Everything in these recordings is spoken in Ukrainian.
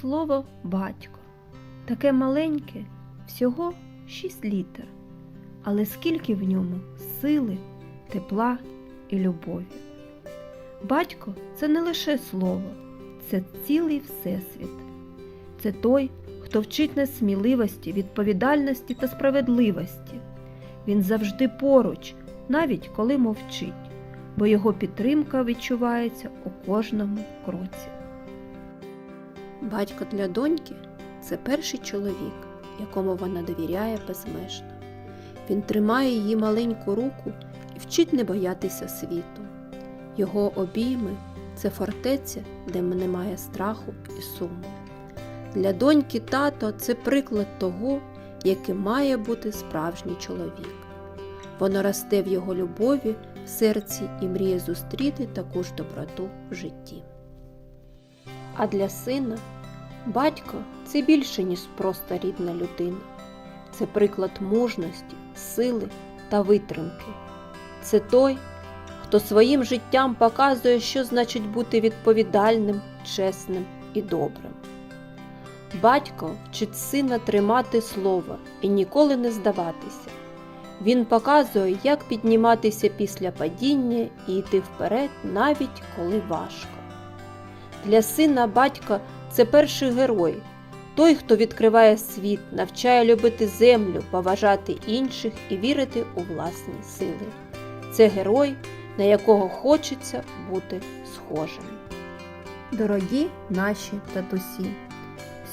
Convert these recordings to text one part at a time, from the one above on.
слово батько. Таке маленьке, всього шість літер. Але скільки в ньому сили, тепла і любові. Батько це не лише слово, це цілий всесвіт. Це той, хто вчить нас сміливості, відповідальності та справедливості. Він завжди поруч, навіть коли мовчить, бо його підтримка відчувається у кожному кроці. Батько для доньки це перший чоловік, якому вона довіряє безмежно. Він тримає її маленьку руку і вчить не боятися світу. Його обійми це фортеця, де немає страху і суму. Для доньки тато це приклад того, яким має бути справжній чоловік. Воно росте в його любові, в серці і мріє зустріти таку ж доброту в житті. А для сина батько це більше, ніж просто рідна людина. Це приклад мужності, сили та витримки. Це той, хто своїм життям показує, що значить бути відповідальним, чесним і добрим. Батько вчить сина тримати слово і ніколи не здаватися. Він показує, як підніматися після падіння і йти вперед, навіть коли важко. Для сина батька це перший герой, той, хто відкриває світ, навчає любити землю, поважати інших і вірити у власні сили. Це герой, на якого хочеться бути схожим. Дорогі наші татусі,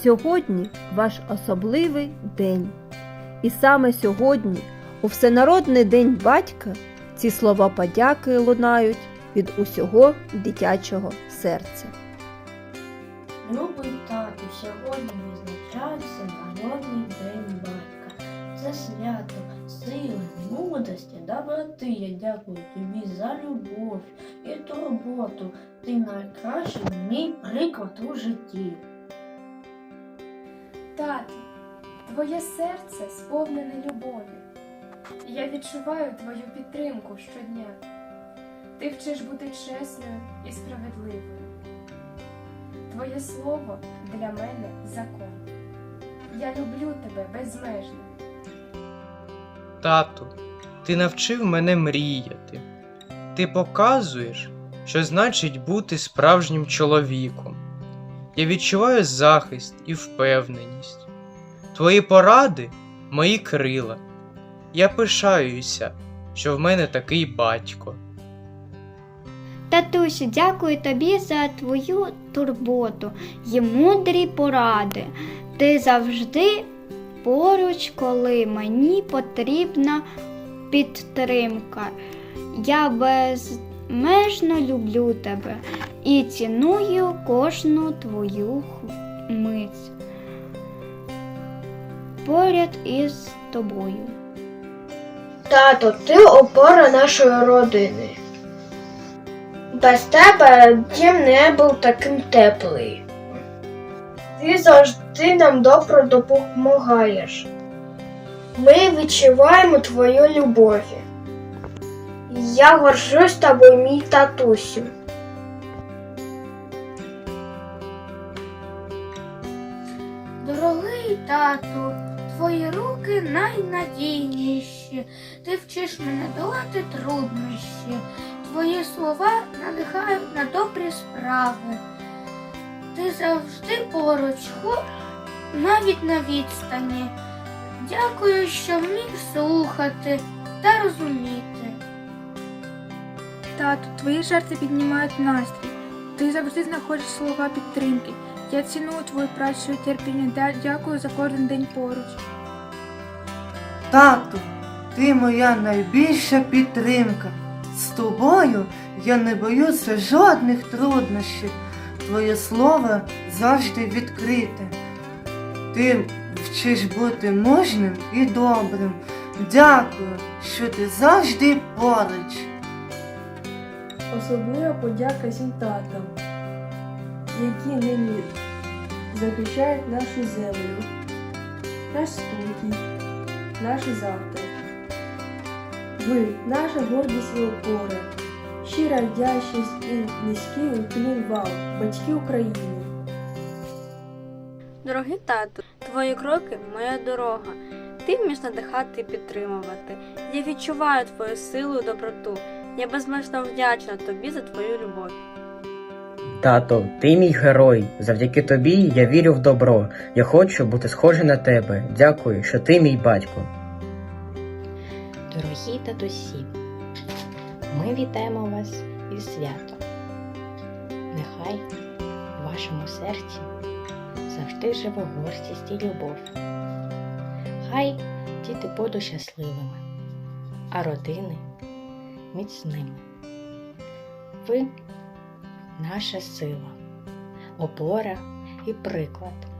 сьогодні ваш особливий день. І саме сьогодні, у Всенародний день батька, ці слова подяки лунають від усього дитячого серця. Любий тату, сьогодні відзначається Народний день батька. Це свято, сили, мудрості, доброти. Я дякую тобі за любов і турботу. Ти найкращий мій приклад у житті. Тату, твоє серце сповнене любові. Я відчуваю твою підтримку щодня. Ти вчиш бути чесною і справедливою. Твоє слово для мене закон. Я люблю тебе безмежно. Тату, ти навчив мене мріяти. Ти показуєш, що значить бути справжнім чоловіком. Я відчуваю захист і впевненість. Твої поради мої крила. Я пишаюся, що в мене такий батько. Татусю, дякую тобі за твою турботу і мудрі поради. Ти завжди поруч, коли мені потрібна підтримка. Я безмежно люблю тебе і ціную кожну твою мить поряд із тобою. Тато, ти опора нашої родини. Без тебе дім не був таким теплий. Ти завжди нам добре допомагаєш. Ми відчуваємо твою любов. Я горжусь тобою, мій татусю. Дорогий тату, твої руки найнадійніші. Ти вчиш мене долати труднощі. Твої слова надихають на добрі справи. Ти завжди поруч, навіть на відстані. Дякую, що вмів слухати та розуміти. Тату, твої жарти піднімають настрій. Ти завжди знаходиш слова підтримки. Я ціную твою працю і терпіння. Дякую за кожен день поруч. Тату, ти моя найбільша підтримка. З тобою я не боюся жодних труднощів. Твоє слово завжди відкрите. Ти вчиш бути мужним і добрим. Дякую, що ти завжди поруч. Особлива подяка всім татам, які нині захищають нашу землю, наш спокій, наше завтра. Ви наша гордість і опора, щира вдячність і низький уклін вам, батьки України. Дорогий тату, твої кроки моя дорога. Ти вмієш надихати і підтримувати. Я відчуваю твою силу і доброту. Я безмежно вдячна тобі за твою любов. Тато, ти мій герой. Завдяки тобі я вірю в добро. Я хочу бути схожий на тебе. Дякую, що ти мій батько. Дорогі татусі, ми вітаємо вас із святом. Нехай в вашому серці завжди живе гордість і любов. Хай діти будуть щасливими, а родини міцними. Ви наша сила, опора і приклад.